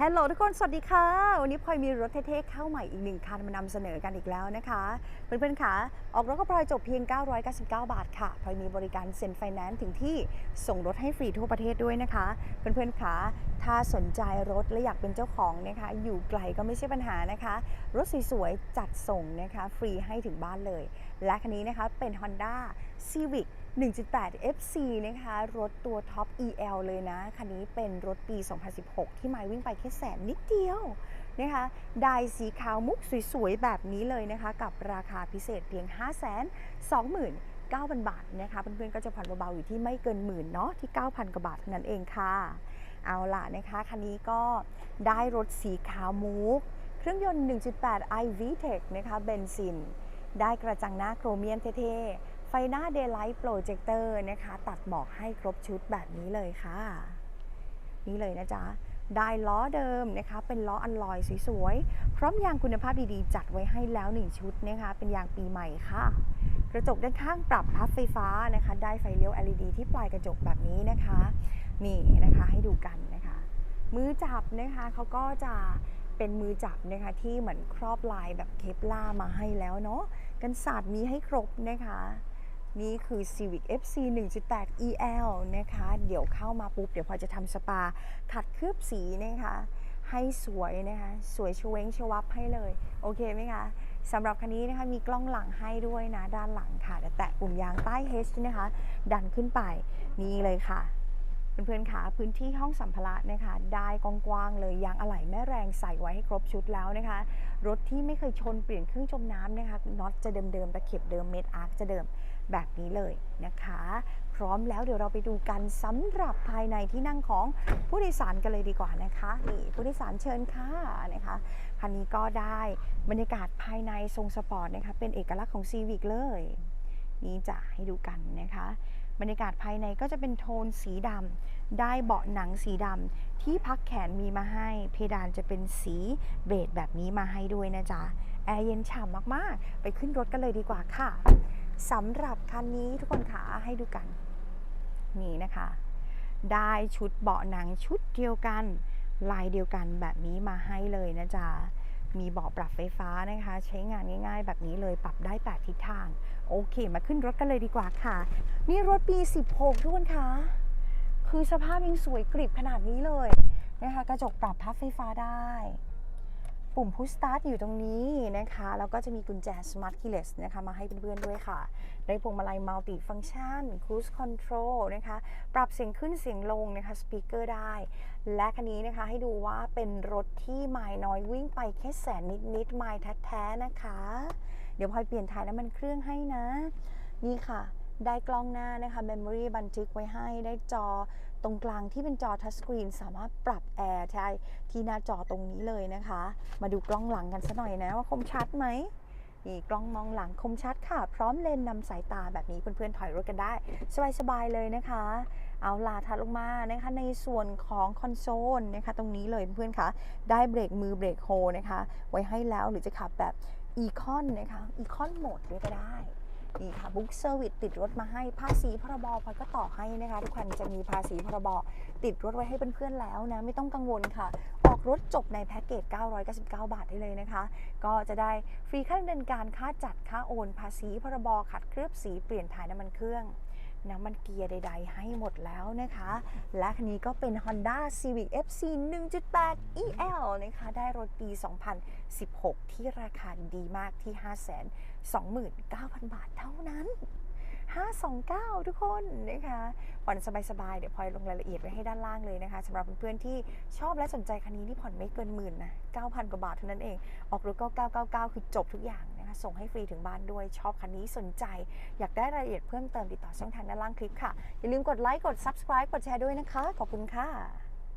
ฮัลโหลทุกคน สวัสดีค่ะ วันนี้พลอยมีรถเท่ๆเข้าใหม่อีกหนึ่งคันมานำเสนอกันอีกแล้วนะคะ เพื่อนๆค่ะออกรถก็พลอยจบเพียง 999 บาทค่ะพลอยมีบริการเซ็นไฟแนนซ์ถึงที่ส่งรถให้ฟรีทั่วประเทศด้วยนะคะ เพื่อนๆค่ะถ้าสนใจรถและอยากเป็นเจ้าของนะคะ อยู่ไกลก็ไม่ใช่ปัญหานะคะ รถสวยๆจัดส่งนะคะ ฟรีให้ถึงบ้านเลย และคันนี้นะคะเป็น Honda Civic 1.8 FC นะคะ รถตัวท็อป EL เลยนะ คันนี้เป็นรถปี 2016 ที่ไมวิ่งไปแค่แสนนิดเดียวนะคะได้สีขาวมุกสวยๆ แบบนี้เลยนะคะ กับราคาพิเศษเพียง 5 2 9 0 0 0 บาทนะคะ เพื่อนๆ ก็จะผ่อนเบาๆ อยู่ที่ไม่เกินหมื่นเนาะที่ 9,000 กว่าบาทเท่านั้นเองค่ะ เอาล่ะนะคะ คันนี้ก็ได้รถสีขาวมุก เครื่องยนต์ 1.8 i VTEC นะคะ เบนซิน ได้กระจังหน้าโครเมียมเท่ๆ ไฟหน้า Daylight Projector นะคะ ตัดหมอกให้ครบชุดแบบนี้เลยค่ะ นี่เลยนะจ๊ะ ได้ล้อเดิมนะคะ เป็นล้ออัลลอยสวยๆ พร้อมยางคุณภาพดีๆ จัดไว้ให้แล้ว 1 ชุดนะคะ เป็นยางปีใหม่ค่ะ กระจกด้านข้างปรับพับไฟฟ้านะคะ ได้ไฟเลี้ยว LED ที่ปลายกระจกแบบนี้นะคะ นี่นะคะให้ดูกันนะคะ มือจับนะคะเขาก็จะเป็นมือจับนะคะที่เหมือนครอบลายแบบเคปล่ามาให้แล้วเนาะกันศาสตร์มีให้ครบนะคะ นี่คือ Civic FC 1.8 EL นะคะ เดี๋ยวเข้ามาปุ๊บ เดี๋ยวพอจะทำสปา ขัดเคลือบสีนะคะ ให้สวยนะคะ สวยชเวงชวับให้เลย โอเคไหมคะสำหรับคันนี้นะคะมีกล้องหลังให้ด้วยนะ ด้านหลังค่ะเดี๋ยวแตะปุ่มยางใต้ H นะคะ ดันขึ้นไป นี่เลยค่ะเพื่อนๆค่ะพื้นที่ห้องสัมภาระนะคะ ได้กว้างๆเลยยางอะไหล่แม่แรงใส่ไว้ให้ครบชุดแล้วนะคะ รถที่ไม่เคยชนเปลี่ยนเครื่องจมน้ำนะคะน็อตจะเดิมๆตะเข็บเดิมเม็ดอาร์คจะเดิม แบบนี้เลยนะคะ พร้อมแล้วเดี๋ยวเราไปดูกันสำหรับภายในที่นั่งของผู้โดยสารกันเลยดีกว่านะคะนี่ผู้โดยสารเชิญค่ะนะคะคันนี้ก็ได้บรรยากาศภายในทรงสปอร์ตนะคะเป็นเอกลักษณ์ของซีวิกเลยนี่จะให้ดูกันนะคะ บรรยากาศภายในก็จะเป็นโทนสีดำได้เบาะหนังสีดำที่พักแขนมีมาให้ เพดานจะเป็นสีเบจแบบนี้มาให้ด้วยนะจ๊ะแอร์เย็นฉ่ำมากๆ ไปขึ้นรถกันเลยดีกว่าค่ะ สำหรับคันนี้ทุกคนขาให้ดูกัน นี่นะคะ ได้ชุดเบาะหนังชุดเดียวกัน ลายเดียวกันแบบนี้มาให้เลยนะจ๊ะมีเบาะปรับไฟฟ้านะคะ ใช้งานง่าย ๆ แบบนี้เลยปรับได้ 8 ทิศทาง โอเค มาขึ้นรถกันเลยดีกว่าค่ะ นี่รถปี 16 ทุกคนคะคือสภาพยังสวยกริบขนาดนี้เลยนะคะ กระจกปรับพับไฟฟ้าได้ ปุ่มพุชสตาร์ทอยู่ตรงนี้นะคะ แล้วก็จะมีกุญแจ Smart Keyless นะคะ มาให้เพื่อนๆด้วยค่ะ ได้พวงมาลัยมัลติฟัง c t ชัน Cruise Control นะคะ ปรับเสียงขึ้นเสียงลงนะคะสปีกเกอร์ได้ และคันนี้นะคะให้ดูว่าเป็นรถที่ไมล์น้อยวิ่งไปแค่แสนนิดๆไมล์แท้ๆนะคะ เดี๋ยวพลอยเปลี่ยนถ่ายน้ำมันเครื่องให้นะ นี่ค่ะ ได้กล้องหน้านะคะ Memory บันทึกไว้ให้ได้จอตรงกลางที่เป็นจอทัชสกรีนสามารถปรับแอร์ใช่ที่หน้าจอตรงนี้เลยนะคะ มาดูกล้องหลังกันสักหน่อยนะว่าคมชัดไหมนี่กล้องมองหลังคมชัดค่ะ พร้อมเลนนำสายตาแบบนี้เพื่อนๆถอยรถกันได้ สบายๆเลยนะคะ เอาลาทัดลงมานะคะ ในส่วนของคอนโซลนะคะ ตรงนี้เลยเพื่อนๆคะได้เบรกมือเบรกโฮนะคะ ไว้ให้แล้วหรือจะขับแบบอีคอนนะคะอีคอนโหมดด้วยก็ได้ นี่ค่ะบุ๊กเซอร์วิสติดรถมาให้ภาษีพรบพลอยก็ต่อให้นะคะ ทุกคันจะมีภาษีพรบติดรถไว้ให้เพื่อนๆแล้วนะ ไม่ต้องกังวลค่ะ ออกรถจบในแพ็กเกจ 999 บาทได้เลยนะคะ ก็จะได้ฟรีค่าดำเนินการค่าจัดค่าโอน ภาษีพรบขัดเคลือบสีเปลี่ยนถ่ายน้ำมันเครื่อง น้ำมันเกียร์ใด ๆ ให้หมดแล้วนะคะ และคันนี้ก็เป็น Honda Civic FC 1.8 EL นะคะ ได้รถปี 2016 ที่ราคาดีมากที่ 529,000 บาทเท่านั้น 529 ทุกคนนะคะผ่อนสบาย ๆ เดี๋ยวพลอยลงรายละเอียดไว้ให้ด้านล่างเลยนะคะสำหรับเพื่อนๆที่ชอบและสนใจคันนี้ที่ผ่อนไม่เกินหมื่นนะ 9,000 กว่าบาทเท่านั้นเอง ออกรถก็999 คือจบทุกอย่างนะ ส่งให้ฟรีถึงบ้านด้วย ชอบคันนี้สนใจ อยากได้รายละเอียดเพิ่มเติมติดต่อช่องทางด้านล่างคลิปค่ะ อย่าลืมกดไลค์ กด subscribe กดแชร์ด้วยนะคะ ขอบคุณค่ะ